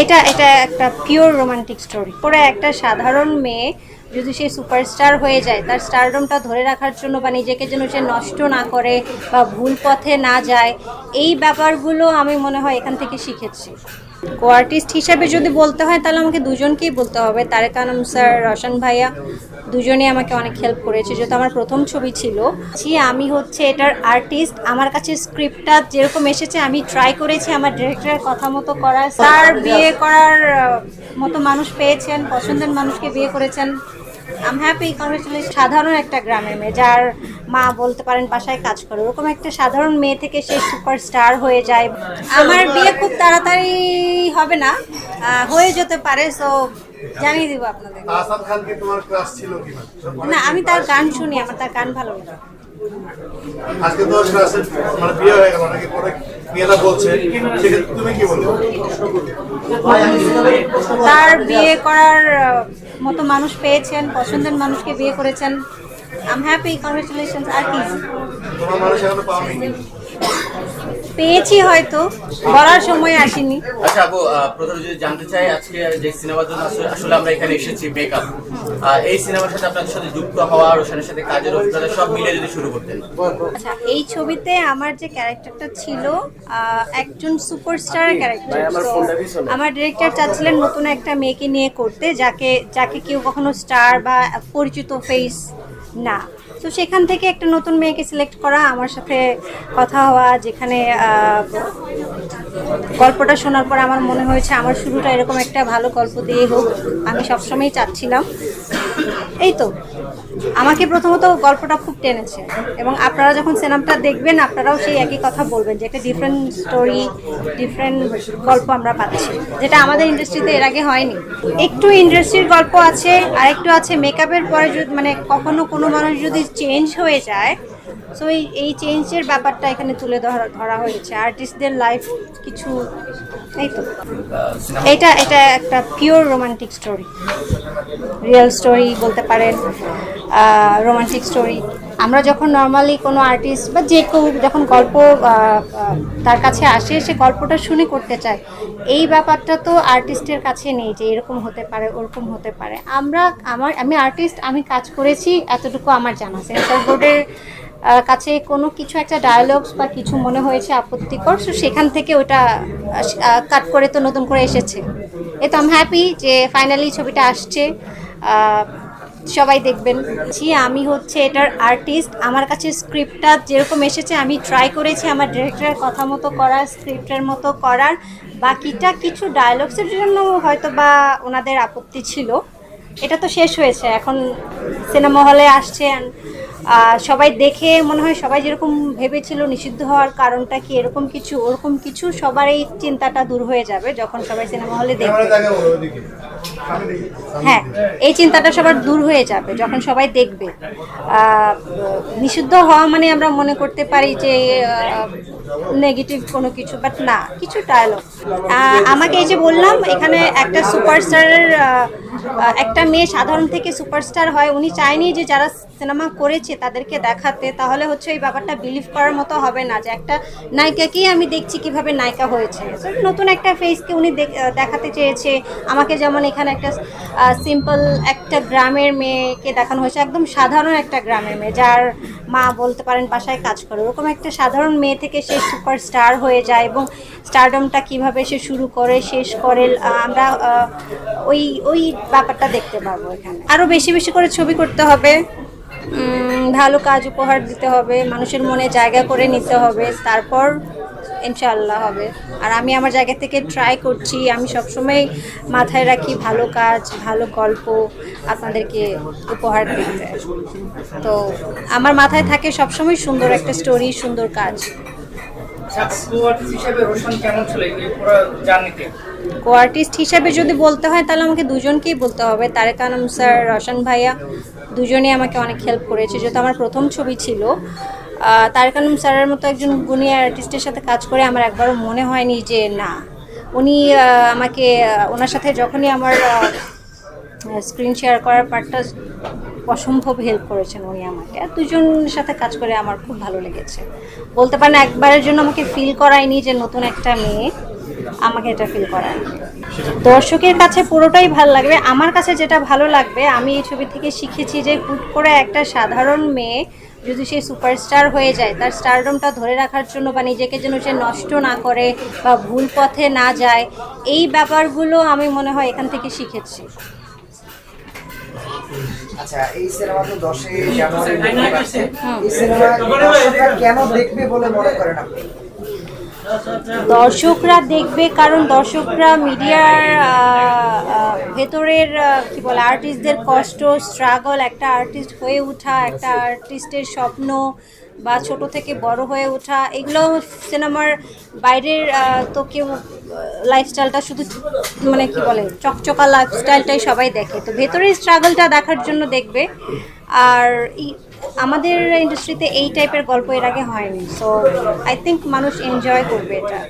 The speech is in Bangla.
এটা এটা একটা পিওর রোমান্টিক স্টোরি পরে একটা সাধারণ মেয়ে যদি সে সুপারস্টার হয়ে যায়, তার স্টারডমটা ধরে রাখার জন্য বা নিজেকে যেন সে নষ্ট না করে বা ভুল পথে না যায়, এই ব্যাপারগুলো আমি মনে হয় এখান থেকে শিখেছি। কো আর্টিস্ট হিসাবে যদি বলতে হয়, তাহলে আমাকে দুজনকেই বলতে হবে। তারেক আনম স্যার, রশন ভাইয়া, দুজনেই আমাকে অনেক হেল্প করেছে, যেহেতু আমার প্রথম ছবি ছিল। জি, আমি হচ্ছে এটার আর্টিস্ট আমার কাছে স্ক্রিপ্টটা যেরকম এসেছে, আমি ট্রাই করেছি, আমার ডিরেক্টরের কথা মতো করার। স্যার বিয়ে করার মতো মানুষ পেয়েছেন, পছন্দের মানুষকে বিয়ে করেছেন। আম হ্যাপি কংগ্রেচুলেশন সাধারণ একটা গ্রামের মেয়ে, যার মা বলতে পারেন বাসায় কাজ করে। ওরকম একটা সাধারণ মেয়ে থেকে সে সুপারস্টার হয়ে যায়। আমার বিয়ে খুব তাড়াতাড়ি হবে না হয়ে যেতে পারে সো জানিয়ে দিব আপনাদের। না আমি তার গান শুনি আমার তার গান ভালো লাগে। আজকে মানে বিয়ে হয়ে গেল নাকি পরে মেয়েরা বলছে? তুমি কি বলব? তার বিয়ে করার মতো মানুষ পেয়েছেন পছন্দের মানুষকে বিয়ে করেছেন। আম হ্যাপি কংগ্রেচুলেশন আর কি তোমার মানুষ এখনও পাওনি পেয়েছি হয়তো বলার সময় আসেনি। আচ্ছা আপু প্রথমে যদি জানতে চাই আজকে যে সিনেমার জন্য আসলে- আসলে আমরা এখানে এসেছি মেকআপ এই সিনেমার সাথে আপনাদের সাথে যুক্ত হওয়া রোশনের সাথে কাজের অভিজ্ঞতা সব মিলে যদি শুরু করতেন। আচ্ছা এই ছবিতে আমার যে ক্যারেক্টারটা ছিল একজন সুপারস্টার ক্যারেক্টার আমার ডিরেক্টর চাচ্ছিলেন নতুন একটা মেয়েকে নিয়ে করতে যাকে যাকে কেউ কখনো স্টার বা পরিচিত ফেস না। তো সেখান থেকে একটা নতুন মেয়েকে সিলেক্ট করা, আমার সাথে কথা হওয়া, যেখানে গল্পটা শোনার পর আমার মনে হয়েছে আমার শুরুটা এরকম একটা ভালো গল্প দিয়ে হোক, আমি সবসময়ই চাচ্ছিলাম। এই তো। আমাকে প্রথমত গল্পটা খুব টেনেছে এবং আপনারা যখন সিনেমাটা দেখবেন, আপনারাও সেই একই কথা বলবেন যে একটা ডিফারেন্ট স্টোরি ডিফারেন্ট গল্প আমরা পাচ্ছি, যেটা আমাদের ইন্ডাস্ট্রিতে এর আগে হয়নি। একটু ইন্ডাস্ট্রির গল্প আছে আর একটু আছে মেকআপের পরে যদি মানে কখনো কোনো মানুষ যদি চেঞ্জ হয়ে যায় সো এই এই চেঞ্জের ব্যাপারটা এখানে তুলে ধরা ধরা হয়েছে। আর্টিস্টদের লাইফ কিছু, এই তো। এটা এটা একটা pure romantic story real story বলতে পারেন। রোমান্টিক স্টোরি আমরা যখন নর্মালি কোনো আর্টিস্ট বা যে কেউ যখন গল্প তার কাছে আসে, সে গল্পটা শুনে করতে চায়। এই ব্যাপারটা তো আর্টিস্টের কাছে নেই যে এরকম হতে পারে, ওরকম হতে পারে। আমরা, আমার, আমি আর্টিস্ট আমি কাজ করেছি, এতটুকু আমার জানা। সেন্সার বোর্ডের কাছে কোনো কিছু একটা ডায়ালগস বা কিছু মনে হয়েছে আপত্তিকর সো সেখান থেকে ওটা কাট করে তো নতুন করে এসেছে। এ তো আমি হ্যাপি যে ফাইনালি ছবিটা আসছে। সবাই দেখবেন। জি আমি হচ্ছে এটার আর্টিস্ট আমার কাছে স্ক্রিপ্টটা যেরকম এসেছে, আমি ট্রাই করেছি আমার ডিরেক্টরের কথা মতো করার স্ক্রিপ্টের মতো করার। বাকিটা কিছু ডায়লগসের জন্য হয়তো বা ওনাদের আপত্তি ছিল। এটা তো শেষ হয়েছে, এখন সিনেমা হলে আসছে সবাই দেখে মনে হয় সবাই যেরকম ভেবেছিল নিষিদ্ধ হওয়ার কারণটা কি, এরকম কিছু, ওরকম কিছু, সবার এই চিন্তাটা দূর হয়ে যাবে যখন সবাই সিনেমা হলে দেখবে। হ্যাঁ এই চিন্তাটা সবার দূর হয়ে যাবে যখন সবাই দেখবে। নিষিদ্ধ হওয়া মানে আমরা মনে করতে পারি যে নেগেটিভ কোনো কিছু বাট না, কিছু ডায়লগ আমাকে এই যে বললাম, এখানে একটা সুপারস্টারের একটা মেয়ে সাধারণ থেকে সুপারস্টার হয়, উনি চায়নি যে যারা সিনেমা করেছে তাদেরকে দেখাতে, তাহলে হচ্ছে এই ব্যাপারটা বিলিভ করার মতো হবে না, যে একটা নায়িকাকেই আমি দেখছি কীভাবে নায়িকা হয়েছে। নতুন একটা ফেসকে উনি দেখ- দেখাতে চেয়েছে, আমাকে যেমন এখানে একটা সিম্পল একটা গ্রামের মেয়েকে দেখানো হয়েছে, একদম সাধারণ একটা গ্রামের মেয়ে, যার মা বলতে পারেন বাসায় কাজ করে, ওরকম একটা সাধারণ মেয়ে থেকে সে সুপারস্টার হয়ে যায় এবং স্টারডমটা কীভাবে সে শুরু করে, শেষ করে আমরা ওই ওই ব্যাপারটা দেখতে পাবো এখানে। আরও বেশি বেশি করে ছবি করতে হবে। ভালো কাজ উপহার দিতে হবে, মানুষের মনে জায়গা করে নিতে হবে, তারপর ইনশাল্লাহ হবে। আর আমি আমার জায়গা থেকে ট্রাই করছি, আমি সবসময় মাথায় রাখি ভালো কাজ, ভালো গল্প আপনাদেরকে উপহার দিতে। তো আমার মাথায় থাকে সবসময় সুন্দর একটা স্টোরি সুন্দর কাজ। কো আর্টিস্ট হিসাবে যদি বলতে হয়, তাহলে আমাকে দুজনকেই বলতে হবে। তারেক আনম স্যার, রশন ভাইয়া, দুজনেই আমাকে অনেক হেল্প করেছে। যেহেতু আমার প্রথম ছবি ছিল তারেক আনম স্যারের মতো একজন গুণী আর্টিস্টের সাথে কাজ করে আমার একবারও মনে হয়নি যে না। উনি আমাকে ওনার সাথে যখনই আমার স্ক্রিন শেয়ার করার পার্টটা অসম্ভব হেল্প করেছেন উনি আমাকে। আর দুজনের সাথে কাজ করে আমার খুব ভালো লেগেছে। বলতে পারেন একবারের জন্য আমাকে ফিল করায়নি যে নতুন একটা মেয়ে আমাকে এটা ফিল করায়। দর্শকের কাছে পুরোটাই ভালো লাগবে। আমার কাছে যেটা ভালো লাগবে, আমি এই ছবি থেকে শিখেছি যে হুট করে একটা সাধারণ মেয়ে যদি সে সুপারস্টার হয়ে যায়, তার স্টারডমটা ধরে রাখার জন্য বা নিজেকে যেন সে নষ্ট না করে বা ভুল পথে না যায়, এই ব্যাপারগুলো আমি মনে হয় এখান থেকে শিখেছি। আচ্ছা এই সিনেমা তো দশে জানুয়ারি এই সিনেমা দর্শকরা কেন দেখবে বলে মনে করেন আপনি? দর্শকরা দেখবে কারণ দর্শকরা মিডিয়ার ভেতরের কি বলে আর্টিস্টদের কষ্ট স্ট্রাগল একটা আর্টিস্ট হয়ে ওঠা একটা আর্টিস্টের স্বপ্ন বা ছোট থেকে বড় হয়ে ওঠা, এগুলো সিনেমার বাইরের তো কেউ লাইফস্টাইলটা শুধু মানে কি বলে, চকচকা লাইফস্টাইলটাই সবাই দেখে। তো ভেতরের স্ট্রাগলটা দেখার জন্য দেখবে। আর আমাদের ইন্ডাস্ট্রিতে এই টাইপের গল্প এর আগে হয়নি। সো আই থিঙ্ক মানুষ এনজয় করবে এটা।